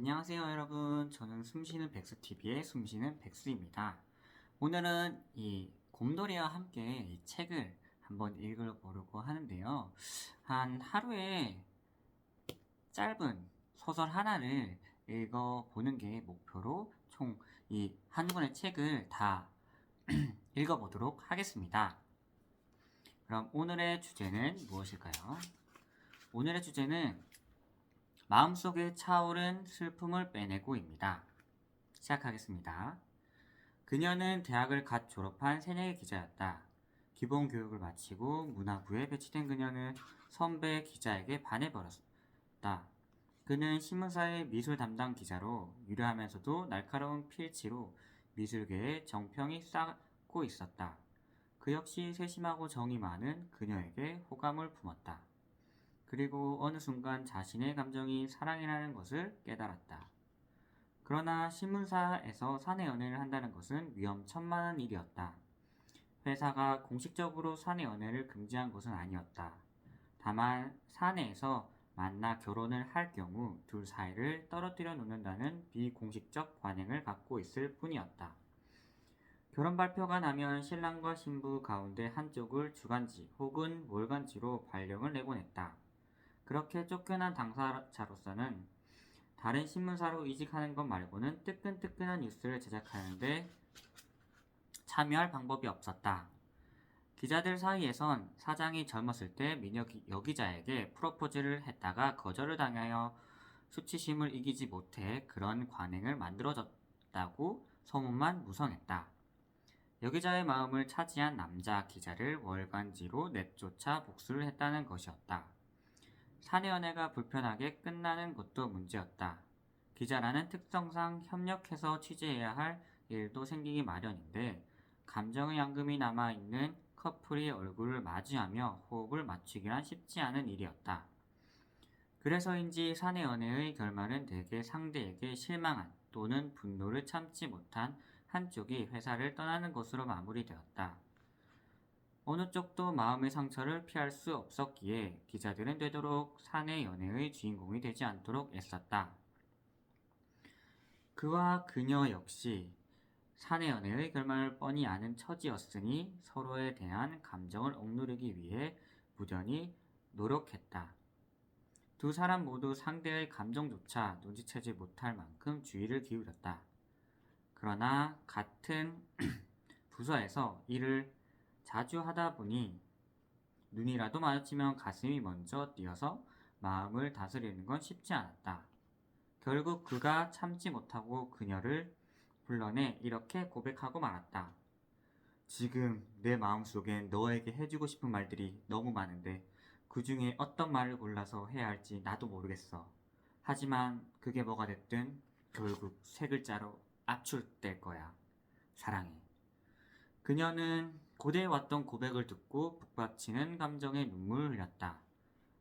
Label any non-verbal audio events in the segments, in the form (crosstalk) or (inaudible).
안녕하세요 여러분. 저는 숨쉬는 백수TV의 숨쉬는 백수입니다. 오늘은 이 곰돌이와 함께 이 책을 한번 읽어보려고 하는데요. 한 하루에 짧은 소설 하나를 읽어보는 게 목표로 총 이 한 권의 책을 다 (clears throat) 읽어보도록 하겠습니다. 그럼 오늘의 주제는 무엇일까요? 오늘의 주제는 마음속에 차오른 슬픔을 빼내고입니다. 시작하겠습니다. 그녀는 대학을 갓 졸업한 새내기 기자였다. 기본 교육을 마치고 문화부에 배치된 그녀는 선배 기자에게 반해버렸다. 그는 신문사의 미술 담당 기자로 유려하면서도 날카로운 필치로 미술계에 정평이 쌓고 있었다. 그 역시 세심하고 정이 많은 그녀에게 호감을 품었다. 그리고 어느 순간 자신의 감정이 사랑이라는 것을 깨달았다. 그러나 신문사에서 사내 연애를 한다는 것은 위험천만한 일이었다. 회사가 공식적으로 사내 연애를 금지한 것은 아니었다. 다만 사내에서 만나 결혼을 할 경우 둘 사이를 떨어뜨려 놓는다는 비공식적 관행을 갖고 있을 뿐이었다. 결혼 발표가 나면 신랑과 신부 가운데 한쪽을 주간지 혹은 월간지로 발령을 내곤 했다. 그렇게 쫓겨난 당사자로서는 다른 신문사로 이직하는 것 말고는 뜨끈뜨끈한 뉴스를 제작하는데 참여할 방법이 없었다. 기자들 사이에선 사장이 젊었을 때 미녀 여기자에게 프로포즈를 했다가 거절을 당하여 수치심을 이기지 못해 그런 관행을 만들어졌다고 소문만 무성했다. 여기자의 마음을 차지한 남자 기자를 월간지로 내쫓아 복수를 했다는 것이었다. 사내 연애가 불편하게 끝나는 것도 문제였다. 기자라는 특성상 협력해서 취재해야 할 일도 생기기 마련인데 감정의 앙금이 남아있는 커플이 얼굴을 마주하며 호흡을 맞추기란 쉽지 않은 일이었다. 그래서인지 사내 연애의 결말은 대개 상대에게 실망한 또는 분노를 참지 못한 한쪽이 회사를 떠나는 것으로 마무리되었다. 어느 쪽도 마음의 상처를 피할 수 없었기에 기자들은 되도록 사내 연애의 주인공이 되지 않도록 애썼다. 그와 그녀 역시 사내 연애의 결말을 뻔히 아는 처지였으니 서로에 대한 감정을 억누르기 위해 무전히 노력했다. 두 사람 모두 상대의 감정조차 눈치채지 못할 만큼 주의를 기울였다. 그러나 같은 (clears throat) 부서에서 일을 자주 하다 보니 눈이라도 마주치면 가슴이 먼저 뛰어서 마음을 다스리는 건 쉽지 않았다. 결국 그가 참지 못하고 그녀를 불러내 이렇게 고백하고 말았다. 지금 내 마음속엔 너에게 해주고 싶은 말들이 너무 많은데 그 중에 어떤 말을 골라서 해야 할지 나도 모르겠어. 하지만 그게 뭐가 됐든 결국 세 글자로 압출될 거야. 사랑해. 그녀는 고대에 왔던 고백을 듣고 북받치는 감정에 눈물을 흘렸다.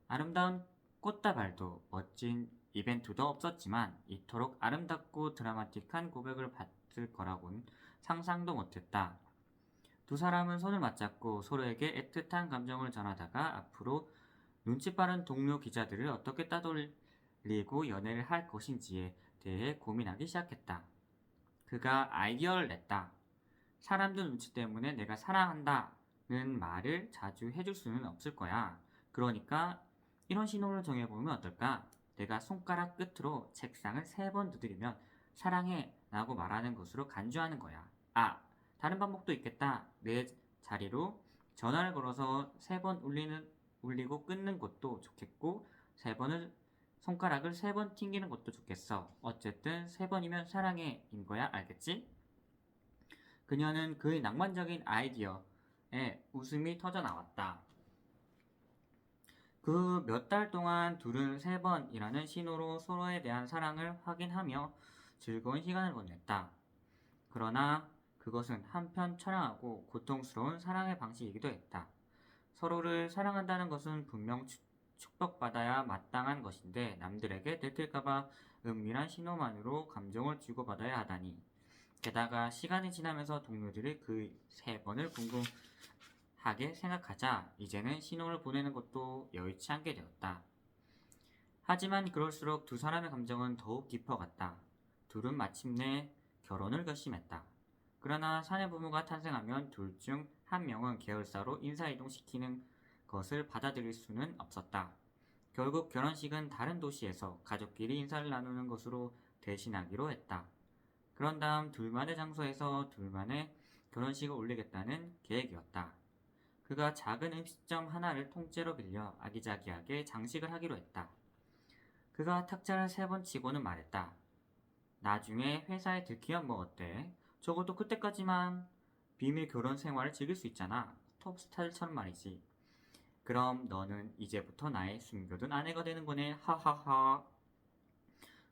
아름다운 꽃다발도 멋진 이벤트도 없었지만 이토록 아름답고 드라마틱한 고백을 받을 거라곤 상상도 못했다. 두 사람은 손을 맞잡고 서로에게 애틋한 감정을 전하다가 앞으로 눈치 빠른 동료 기자들을 어떻게 따돌리고 연애를 할 것인지에 대해 고민하기 시작했다. 그가 아이디어를 냈다. 사람들 눈치 때문에 내가 사랑한다는 말을 자주 해줄 수는 없을 거야. 그러니까 이런 신호를 정해보면 어떨까? 내가 손가락 끝으로 책상을 세 번 두드리면 사랑해 라고 말하는 것으로 간주하는 거야. 아, 다른 방법도 있겠다. 내 자리로 전화를 걸어서 세 번 울리는, 울리고 끊는 것도 좋겠고, 세 번을, 손가락을 세 번 튕기는 것도 좋겠어. 어쨌든 세 번이면 사랑해 인 거야. 알겠지? 그녀는 그의 낭만적인 아이디어에 웃음이 터져 나왔다. 그 몇 달 동안 둘은 세 번이라는 신호로 서로에 대한 사랑을 확인하며 즐거운 시간을 보냈다. 그러나 그것은 한편 처량하고 고통스러운 사랑의 방식이기도 했다. 서로를 사랑한다는 것은 분명 축복받아야 마땅한 것인데 남들에게 들킬까봐 은밀한 신호만으로 감정을 주고받아야 하다니. 게다가 시간이 지나면서 동료들이 그 세 번을 궁금하게 생각하자 이제는 신호를 보내는 것도 여의치 않게 되었다. 하지만 그럴수록 두 사람의 감정은 더욱 깊어갔다. 둘은 마침내 결혼을 결심했다. 그러나 사내 부모가 탄생하면 둘 중 한 명은 계열사로 인사이동시키는 것을 받아들일 수는 없었다. 결국 결혼식은 다른 도시에서 가족끼리 인사를 나누는 것으로 대신하기로 했다. 그런 다음 둘만의 장소에서 둘만의 결혼식을 올리겠다는 계획이었다. 그가 작은 음식점 하나를 통째로 빌려 아기자기하게 장식을 하기로 했다. 그가 탁자를 세 번 치고는 말했다. 나중에 회사에 들키면 뭐 어때? 적어도 그때까지만 비밀 결혼 생활을 즐길 수 있잖아. 톱스타일처럼 말이지. 그럼 너는 이제부터 나의 숨겨둔 아내가 되는 거네. 하하하.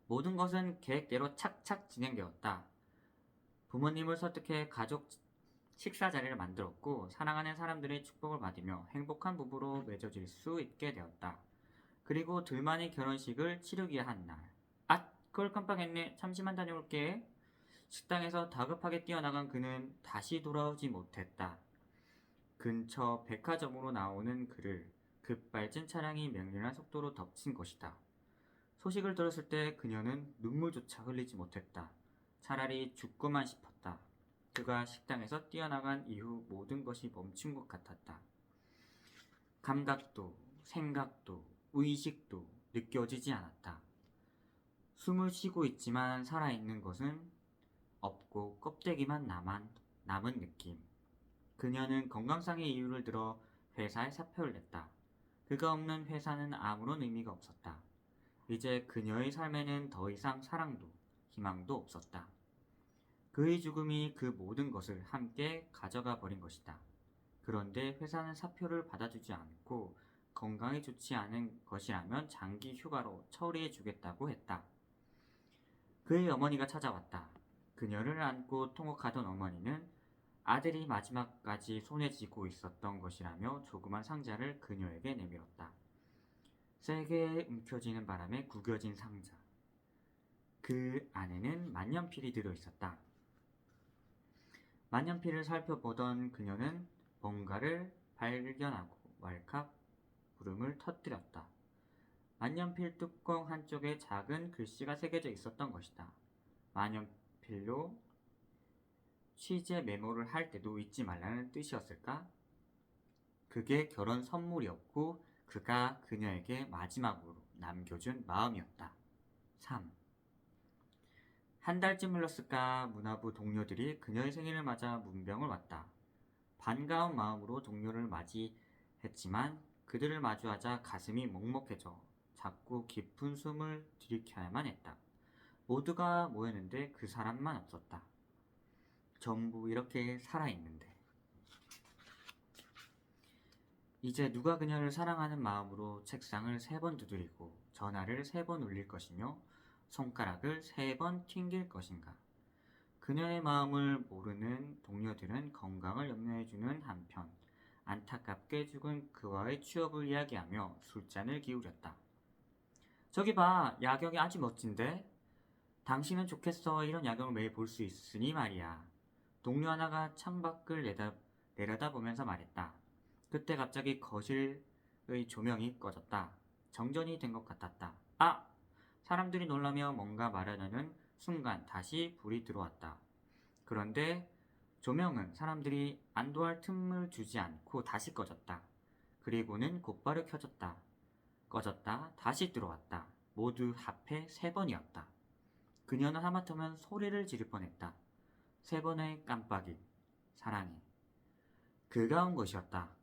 모든 것은 계획대로 착착 진행되었다. 부모님을 설득해 가족 식사 자리를 만들었고 사랑하는 사람들의 축복을 받으며 행복한 부부로 맺어질 수 있게 되었다. 그리고 둘만의 결혼식을 치르기에 한 날. 아, 그걸 깜빡했네. 잠시만 다녀올게. 식당에서 다급하게 뛰어나간 그는 다시 돌아오지 못했다. 근처 백화점으로 나오는 그를 급발진 차량이 맹렬한 속도로 덮친 것이다. 소식을 들었을 때 그녀는 눈물조차 흘리지 못했다. 차라리 죽고만 싶었다. 그가 식당에서 뛰어나간 이후 모든 것이 멈춘 것 같았다. 감각도, 생각도, 의식도 느껴지지 않았다. 숨을 쉬고 있지만 살아있는 것은 없고 껍데기만 남은, 남은 느낌. 그녀는 건강상의 이유를 들어 회사에 사표를 냈다. 그가 없는 회사는 아무런 의미가 없었다. 이제 그녀의 삶에는 더 이상 사랑도 희망도 없었다. 그의 죽음이 그 모든 것을 함께 가져가 버린 것이다. 그런데 회사는 사표를 받아주지 않고 건강에 좋지 않은 것이라면 장기 휴가로 처리해 주겠다고 했다. 그의 어머니가 찾아왔다. 그녀를 안고 통곡하던 어머니는 아들이 마지막까지 손에 쥐고 있었던 것이라며 조그만 상자를 그녀에게 내밀었다. 세게 움켜쥐는 바람에 구겨진 상자. 그 안에는 만년필이 들어 있었다. 만년필을 살펴보던 그녀는 뭔가를 발견하고 왈칵 울음을 터뜨렸다. 만년필 뚜껑 한쪽에 작은 글씨가 새겨져 있었던 것이다. 만년필로 취재 메모를 할 때도 잊지 말라는 뜻이었을까? 그게 결혼 선물이었고 그가 그녀에게 마지막으로 남겨준 마음이었다. 3. 한 달쯤 흘렀을까 문화부 동료들이 그녀의 생일을 맞아 문병을 왔다. 반가운 마음으로 동료를 맞이했지만 그들을 마주하자 가슴이 먹먹해져 자꾸 깊은 숨을 들이켜야만 했다. 모두가 모였는데 그 사람만 없었다. 전부 이렇게 살아있는데. 이제 누가 그녀를 사랑하는 마음으로 책상을 세 번 두드리고 전화를 세 번 울릴 것이며 손가락을 세 번 튕길 것인가. 그녀의 마음을 모르는 동료들은 건강을 염려해주는 한편 안타깝게 죽은 그와의 추억을 이야기하며 술잔을 기울였다. 저기 봐, 야경이 아주 멋진데? 당신은 좋겠어. 이런 야경을 매일 볼 수 있으니 말이야. 동료 하나가 창밖을 내다, 내려다보면서 말했다. 그때 갑자기 거실의 조명이 꺼졌다. 정전이 된 것 같았다. 아! 사람들이 놀라며 뭔가 말하려는 순간 다시 불이 들어왔다. 그런데 조명은 사람들이 안도할 틈을 주지 않고 다시 꺼졌다. 그리고는 곧바로 켜졌다. 꺼졌다. 다시 들어왔다. 모두 합해 세 번이었다. 그녀는 하마터면 소리를 지를 뻔했다. 세 번의 깜빡이. 사랑해. 그가 온 것이었다.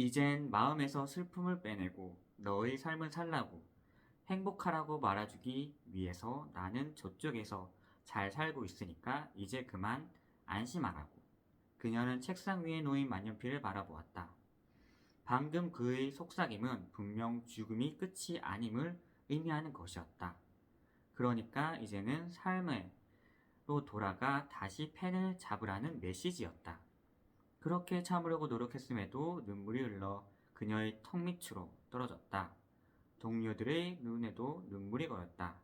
이젠 마음에서 슬픔을 빼내고 너의 삶을 살라고 행복하라고 말아주기 위해서 나는 저쪽에서 잘 살고 있으니까 이제 그만 안심하라고. 그녀는 책상 위에 놓인 만년필을 바라보았다. 방금 그의 속삭임은 분명 죽음이 끝이 아님을 의미하는 것이었다. 그러니까 이제는 삶으로 돌아가 다시 펜을 잡으라는 메시지였다. 그렇게 참으려고 노력했음에도 눈물이 흘러 그녀의 턱 밑으로 떨어졌다. 동료들의 눈에도 눈물이 고였다.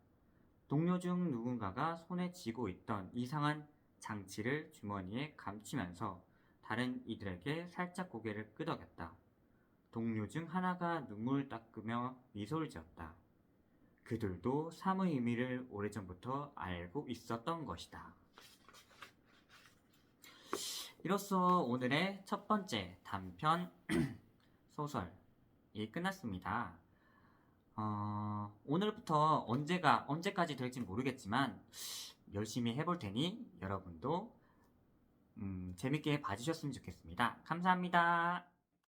동료 중 누군가가 손에 쥐고 있던 이상한 장치를 주머니에 감추면서 다른 이들에게 살짝 고개를 끄덕였다. 동료 중 하나가 눈물을 닦으며 미소를 지었다. 그들도 삶의 의미를 오래전부터 알고 있었던 것이다. 이로써 오늘의 첫 번째 단편 (clears throat) 소설이 끝났습니다. 어, 오늘부터 언제가 언제까지 될지 모르겠지만 열심히 해볼 테니 여러분도 음, 재밌게 봐주셨으면 좋겠습니다. 감사합니다.